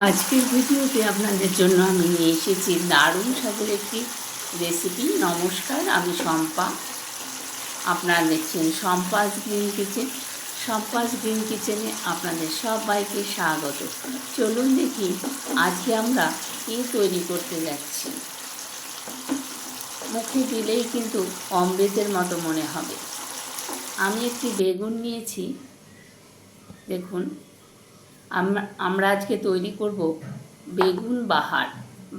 আজকের ভিডিওতে আপনাদের জন্য আমি নিয়ে এসেছি দারুণ স্বাদের একটি রেসিপি নমস্কার, আমি শম্পা। আপনারা দেখছেন Shampa's green kitchen. Shampa's green কিচেনে আপনাদের সবাইকে স্বাগত। চলুন দেখি আজকে আমরা কী তৈরি করতে যাচ্ছি। মুখে দিলেই কিন্তু অমৃতের মতো মনে হবে। আমি একটি বেগুন নিয়েছি। দেখুন আমরা আজকে তৈরি করব বেগুন বাহার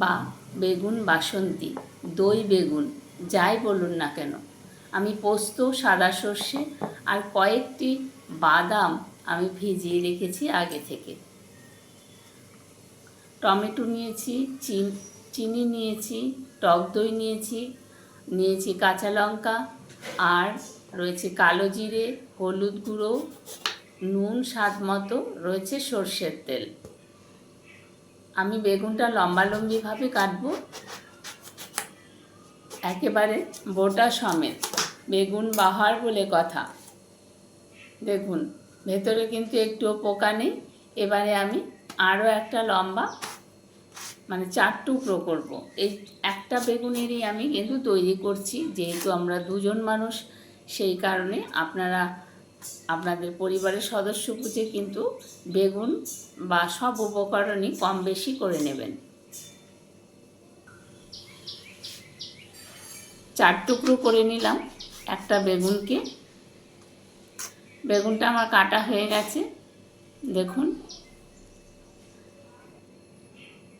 বা বেগুন বাসন্তী, দই বেগুন, যাই বলুন না কেন। আমি পোস্ত, সাদা সর্ষে আর কয়েকটি বাদাম আমি ভিজিয়ে রেখেছি আগে থেকে। টমেটো নিয়েছি চিনি নিয়েছি, টক দই নিয়েছি নিয়েছি কাঁচা লঙ্কা আর রয়েছে কালো জিরে, হলুদ গুঁড়ো নুন স্বাদ মতো রয়েছে সর্ষের তেল। আমি বেগুনটা লম্বালম্বিভাবে কাটবো। একেবারে বোটা সমেত। বেগুন বাহার বলে কথা। দেখুন, ভেতরে কিন্তু একটুও পোকা নেই। এবারে আমি আরও একটা লম্বা মানে চার টুকরো করব। এই একটা বেগুনেরই আমি কিন্তু তৈরি করছি, যেহেতু আমরা দুজন মানুষ, সেই কারণে আপনারা আপনাদের পরিবারের সদস্য বুঝে কিন্তু বেগুন বা সব উপকরণই কম বেশি করে নেবেন। চার টুকরো করে নিলাম একটা বেগুনকে। বেগুনটা আমার কাটা হয়ে গেছে, দেখুন।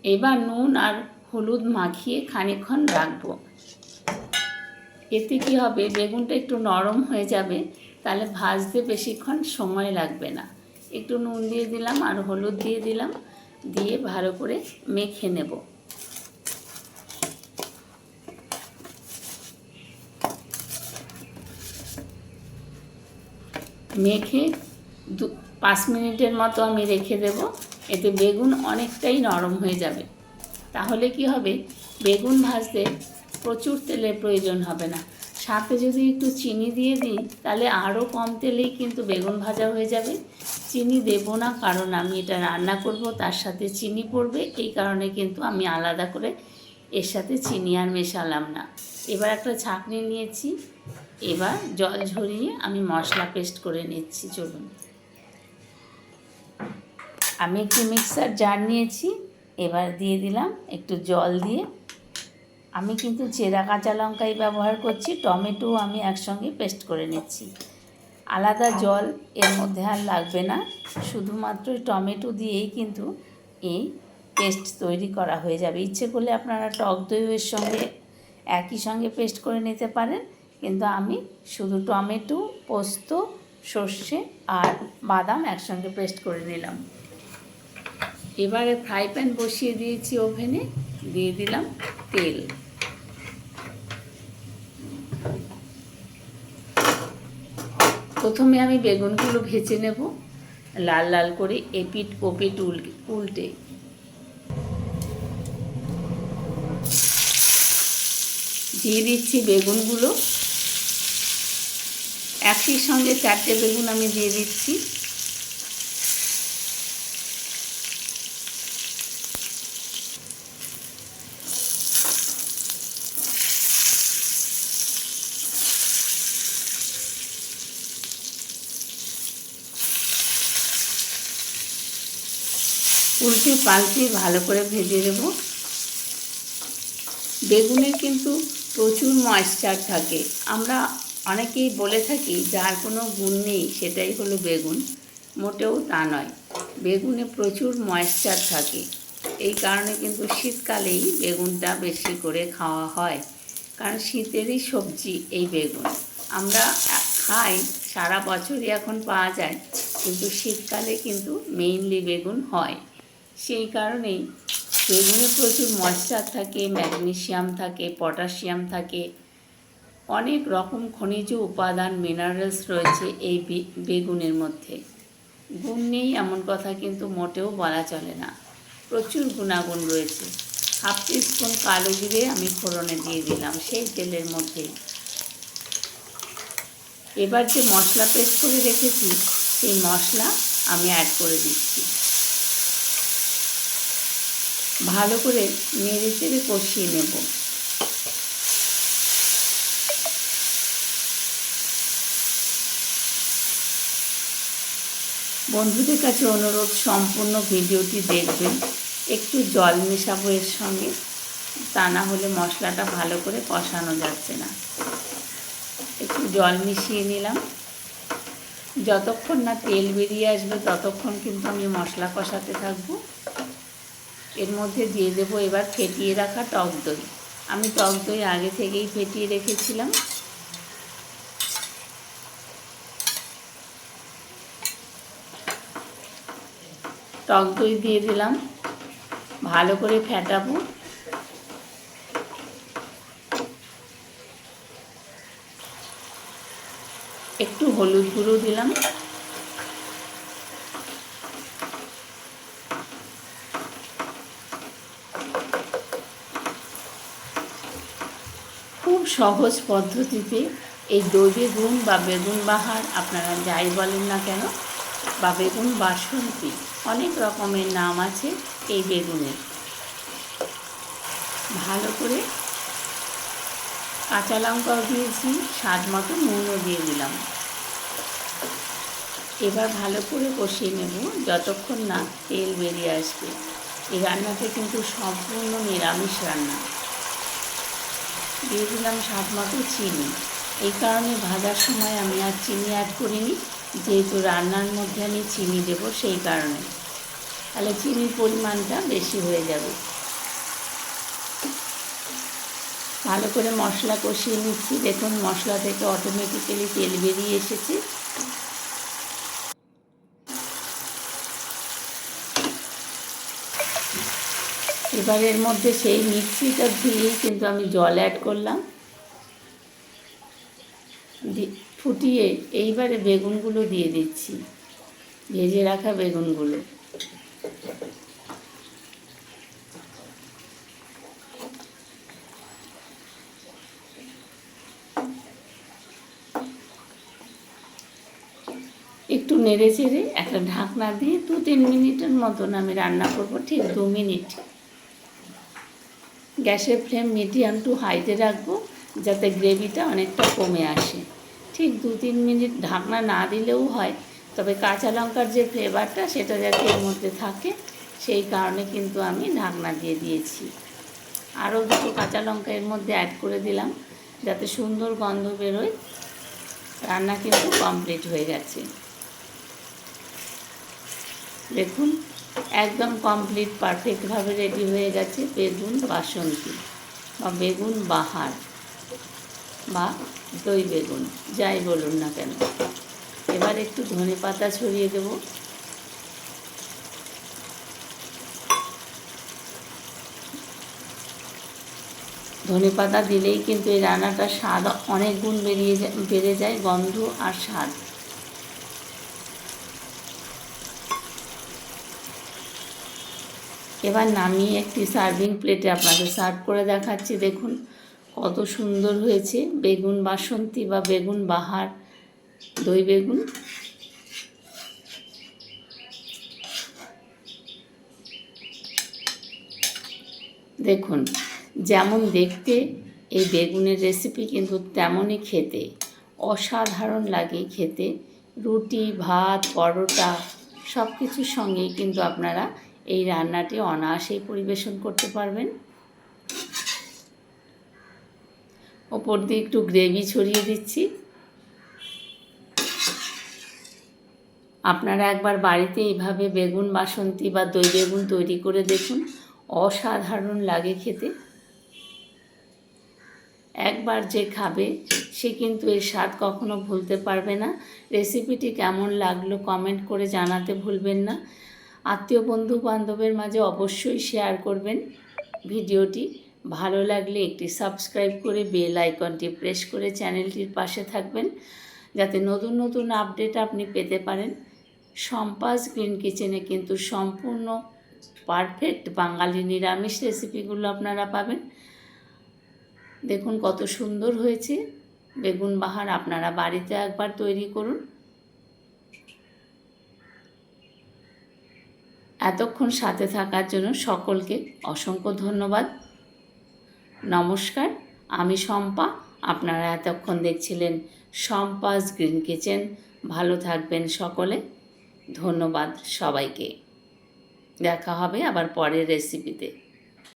এবার নুন আর হলুদ মাখিয়ে খানিকক্ষণ রাখব। এতে কি হবে, বেগুনটা একটু নরম হয়ে যাবে তাহলে ভাজতে বেশিক্ষণ সময় লাগবে না। একটু নুন দিয়ে দিলাম আর হলুদ দিয়ে দিলাম, দিয়ে ভালো করে মেখে নেব। মেখে দু, পাঁচ মিনিটের মতো আমি রেখে দেব, এতে বেগুন অনেকটাই নরম হয়ে যাবে। তাহলে কি হবে? বেগুন ভাজতে প্রচুর তেলের প্রয়োজন হবে না। সাথে যদি একটু চিনি দিয়ে দিই, তাহলে আরও কম তেলেই কিন্তু বেগুন ভাজা হয়ে যাবে। চিনি দেব না, কারণ আমি এটা রান্না করব, তার সাথে চিনি পড়বে, এই কারণে কিন্তু আমি আলাদা করে এর সাথে চিনি আর মেশালাম না। এবার একটা ছাঁকনি নিয়েছি, এবার জল ঝরিয়ে আমি মশলা পেস্ট করে নিচ্ছি, চলুন। আমি একটু মিক্সার জার নিয়েছি, এবার দিয়ে দিলাম একটু জল দিয়ে আমি কিন্তু চেরা কাঁচা লঙ্কাই ব্যবহার করছি, টমেটো আমি একসঙ্গে পেস্ট করে নিচ্ছি। আলাদা জল এর মধ্যে আর লাগবে না, শুধুমাত্র টমেটো দিয়েই কিন্তু এই পেস্ট তৈরি করা হয়ে যাবে। ইচ্ছে করলে আপনারা টক দইয়ের সঙ্গে একই সঙ্গে পেস্ট করে নিতে পারেন, কিন্তু আমি শুধু টমেটো, পোস্ত, সর্ষে আর বাদাম একসঙ্গে পেস্ট করে নিলাম। এবারে ফ্রাই প্যান বসিয়ে দিয়েছি ওভেনে, দিয়ে দিলাম তেল। প্রথমে আমি বেগুনগুলো ভেজে নেব, লাল লাল করে এপিট ওপিট উল্টে দিয়ে দিচ্ছি বেগুনগুলো। একই সঙ্গে চারটে বেগুন আমি দিয়ে দিচ্ছি। উল্টে পাল্টে ভালো করে ভেজে দেব বেগুনে কিন্তু প্রচুর ময়েশ্চার থাকে। আমরা অনেকেই বলে থাকি, যার কোনো গুণ নেই, সেটাই হলো বেগুন। মোটেও তা নয়। বেগুনে প্রচুর ময়েশ্চার থাকে। এই কারণে কিন্তু শীতকালেই বেগুনটা বেশি করে খাওয়া হয়। কারণ শীতেরই সবজি এই বেগুন। আমরা খাই, সারা বছরই এখন পাওয়া যায়, কিন্তু শীতকালে কিন্তু মেইনলি বেগুন হয়। সেই কারণেই বেগুনে প্রচুর ময়েশ্চার থাকে ম্যাগনেশিয়াম থাকে, পটাশিয়াম থাকে। অনেক রকম খনিজ উপাদান মিনারেলস রয়েছে এই বেগুনের মধ্যে। গুণ নেই এমন কথা কিন্তু মোটেও বলা চলে না। প্রচুর গুণাগুণ রয়েছে। হাফ টিস্পুন কালো জিরে আমি ফোড়নে দিয়ে দিলাম সেই তেলের মধ্যে। এবার যে মশলা পেস্ট করে রেখেছি, সেই মশলা আমি অ্যাড করে দিচ্ছি। ভালো করে নেড়ে চেড়ে কষিয়ে নেব। বন্ধুদের কাছে অনুরোধ, সম্পূর্ণ ভিডিওটি দেখবেন। একটু জল মেশাবো এর সঙ্গে, তা না হলে মশলাটা ভালো করে কষানো যাচ্ছে না। একটু জল মিশিয়ে নিলাম। যতক্ষণ না তেল বেরিয়ে আসবে, ততক্ষণ কিন্তু আমি মশলা কষাতে থাকব। এর মধ্যে দিয়ে দেবো এবার ফেটিয়ে রাখা টক দই। আমি টক দই আগে থেকেই ফেটিয়ে রেখেছিলাম। টক দই দিয়ে দিলাম। ভালো করে ফেটাবো। একটু হলুদ গুঁড়ো দিলাম খুব সহজ পদ্ধতিতে এই দই বেগুন বা বেগুন বাহার আপনারা যাই বলেন না কেন, বা বেগুন বাসন্তী, অনেক রকমের নাম আছে এই বেগুনের ভালো করে কাঁচা লঙ্কাও দিয়েছি, স্বাদ মতো নুনও দিয়ে দিলাম। এবার ভালো করে কষিয়ে নেব যতক্ষণ না তেল বেরিয়ে আসবে। এই রান্নাতে কিন্তু সম্পূর্ণ নিরামিষ রান্না। দিয়ে দিলাম স্বাদ মতো চিনি। এই কারণে ভাজার সময় আমি আর চিনি অ্যাড করিনি। যেহেতু রান্নার মধ্যে আমি চিনি দেব সেই কারণে। তাহলে চিনির পরিমাণটা বেশি হয়ে যাবে। ভালো করে মশলা কষিয়ে নিচ্ছি। দেখুন মশলা থেকে অটোমেটিক্যালি তেল বেরিয়ে এসেছে। এবার এর মধ্যে সেই মিক্সিটা দিয়েই কিন্তু আমি জল অ্যাড করলাম। ফুটিয়ে এইবারে বেগুনগুলো দিয়ে দিচ্ছি, ভেজে রাখা বেগুনগুলো। একটু নেড়ে চেড়ে একটা ঢাকনা দিয়ে দু তিন মিনিটের মতন আমি রান্না করব, ঠিক দু মিনিট। গ্যাসের ফ্লেম মিডিয়াম টু হাইতে রাখব, যাতে গ্রেভিটা অনেকটা কমে আসে। ঠিক দু তিন মিনিট ঢাকনা না দিলেও হয়, তবে কাঁচা লঙ্কার যে ফ্লেভারটা সেটা যাতে এর মধ্যে থাকে, সেই কারণে কিন্তু আমি ঢাকনা দিয়ে দিয়েছি। আরও দুটো কাঁচা লঙ্কা এর মধ্যে অ্যাড করে দিলাম, যাতে সুন্দর গন্ধ বেরোয়। রান্না কিন্তু কমপ্লিট হয়ে গেছে। দেখুন একদম কমপ্লিট পারফেক্টভাবে রেডি হয়ে গেছে বেগুন বাসন্তী বা বেগুন বাহার বা দই বেগুন, যাই বলুন না কেন। এবার একটু ধনে পাতা ছড়িয়ে দেব। ধনে পাতা দিলেই কিন্তু এই রান্নাটার স্বাদ অনেক গুণ বেরিয়ে বেড়ে যায় গন্ধ আর স্বাদ। এবার নামিয়ে একটি সার্ভিং প্লেটে আপনাদের সার্ভ করে দেখাচ্ছি। দেখুন কত সুন্দর হয়েছে। বেগুন বাসন্তী বা বেগুন বাহার, দই বেগুন। দেখুন যেমন দেখতে এই বেগুনের রেসিপি কিন্তু তেমনই খেতে। অসাধারণ লাগে খেতে। রুটি, ভাত, পরোটা সব কিছুর সঙ্গেই কিন্তু আপনারা এই রান্নাটি অনায়াসেই পরিবেশন করতে পারবেন। ওপর দিয়ে একটু গ্রেভি ছড়িয়ে দিচ্ছি। আপনারা একবার বাড়িতে এইভাবে বেগুন, বাসন্তী বা দই বেগুন তৈরি করে দেখুন। অসাধারণ লাগে খেতে। একবার যে খাবে, সে কিন্তু এর স্বাদ কখনো ভুলতে পারবে না। রেসিপিটি কেমন লাগল কমেন্ট করে জানাতে ভুলবেন না। আত্মীয় বন্ধু বান্ধবের মাঝে অবশ্যই শেয়ার করবেন ভিডিওটি। ভালো লাগলে একটি সাবস্ক্রাইব করে বেল আইকনটি প্রেস করে চ্যানেলটির পাশে থাকবেন, যাতে নতুন নতুন আপডেট আপনি পেতে পারেন। সম্পাস গ্রিন কিচেনে কিন্তু সম্পূর্ণ পারফেক্ট বাঙালি নিরামিষ রেসিপিগুলো আপনারা পাবেন। দেখুন কত সুন্দর হয়েছে। বেগুন বাহার আপনারা বাড়িতে একবার তৈরি করুন। এতক্ষণ সাথে থাকার জন্য সকলকে অসংখ্য ধন্যবাদ। নমস্কার, আমি শম্পা। আপনারা এতক্ষণ দেখছিলেন শম্পাস গ্রিন কিচেন। ভালো থাকবেন সকলে। ধন্যবাদ সবাইকে। দেখা হবে আবার পরের রেসিপিতে